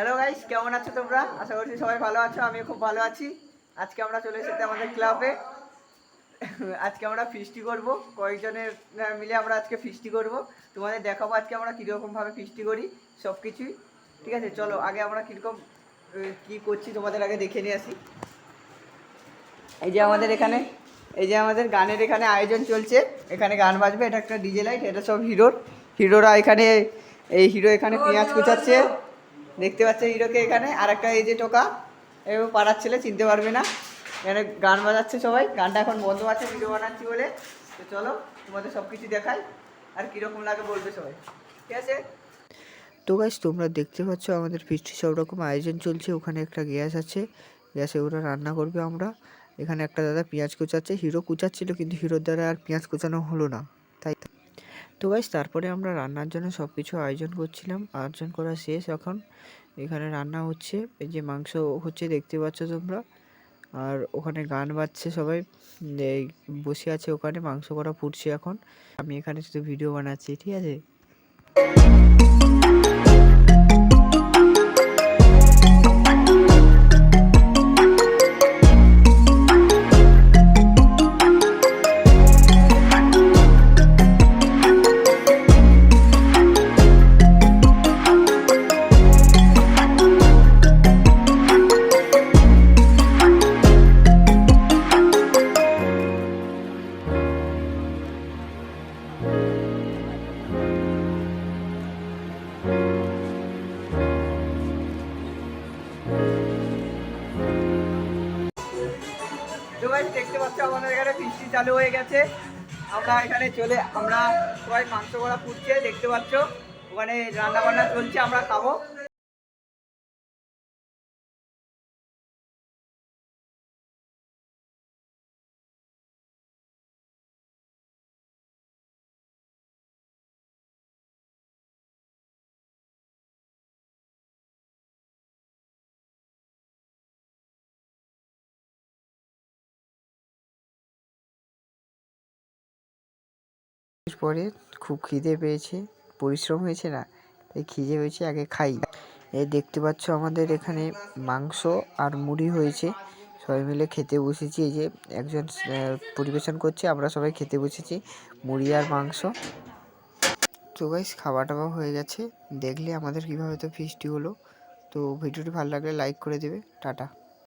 Hello guys কেমন আছো তোমরা? আশা করছি সবাই ভালো আছো আমি খুব ভালো আছি। আজকে আমরা চলে এসেছি আমাদের ক্লাবে আজকে আমরা ফিস্টি করব। কয়েকজনের মিলে আমরা আজকে ফিস্টি করব। তোমাদের দেখাবো আজকে আমরা কীরকম ভাবে ফিস্টি করি সব কিছুই ঠিক আছে চলো আগে আমরা কীরকম কি করছি তোমাদের আগে দেখে নিয়ে আসি। এই যে আমাদের এখানে এই যে আমাদের গানের এখানে আয়োজন চলছে। এখানে গান বাজবে এটা একটা ডিজে লাইট এটা সব হিরোর। হিরোরা এখানে এই হিরো এখানে পেঁয়াজ কুচাচ্ছে। দেখতে পাচ্ছে হিরোকে এখানে আর একটা এই যে টোকা, এ পাড়ার ছেলে চিনতে পারবে না। এখানে গান বাজাচ্ছে সবাই, গানটা এখন বন্ধ আছে ভিডিও বানাচ্ছি বলে। তো চলো, তোমাদের সব কিছু দেখাই, আর কীরকম লাগে বলবে সবাই। ঠিক আছে? তো গাইস তোমরা দেখতে পাচ্ছ আমাদের ফিস্টি সব রকম আয়োজন চলছে, ওখানে একটা গ্যাস আছে। গ্যাসে ওরা রান্না করবে আমরা। এখানে একটা দাদা পেঁয়াজ কুচাচ্ছে, হিরো কুচাচ্ছিল, কিন্তু হিরোর দ্বারা আর পেঁয়াজ কুচানো হলো না। তো গাইস তারপরে আমরা রান্নার জন্য সব কিছু আয়োজন করছিলাম, আয়োজন করা শেষ এখন। এখানে রান্না হচ্ছে, এই যে মাংস হচ্ছে দেখতে পাচ্ছ তোমরা। আর ওখানে গান বাজছে সবাই বসে আছে ওখানে, মাংস করা ফুটছে এখন। আমি এখানে শুধু ভিডিও বানাচ্ছি, ঠিক আছে? দেখতে পাচ্ছ আমাদের এখানে বৃষ্টি চালু হয়ে গেছে। আমরা এখানে চলে, আমরা সবাই মাংস করা ফুটছে দেখতে পাচ্ছ। ওখানে রান্না বান্না চলছে, আমরা খাব। পরে খুব খিদে পেয়েছে, পরিশ্রম হয়েছে না, এই খিদে পেয়েছে, আগে খাই। এই দেখতে পাচ্ছ আমাদের এখানে মাংস আর মুড়ি হয়েছে। সবাই মিলে খেতে বসেছি, এই যে একজন পরিবেশন করছে, আমরা সবাই খেতে বসেছি মুড়ি আর মাংস। তো গাইস খাওয়া টাওয়া হয়ে গেছে, দেখলে আমাদের কীভাবে তো ফিস্টি হলো। তো ভিডিওটি ভালো লাগলে লাইক করে দেবে, টাটা।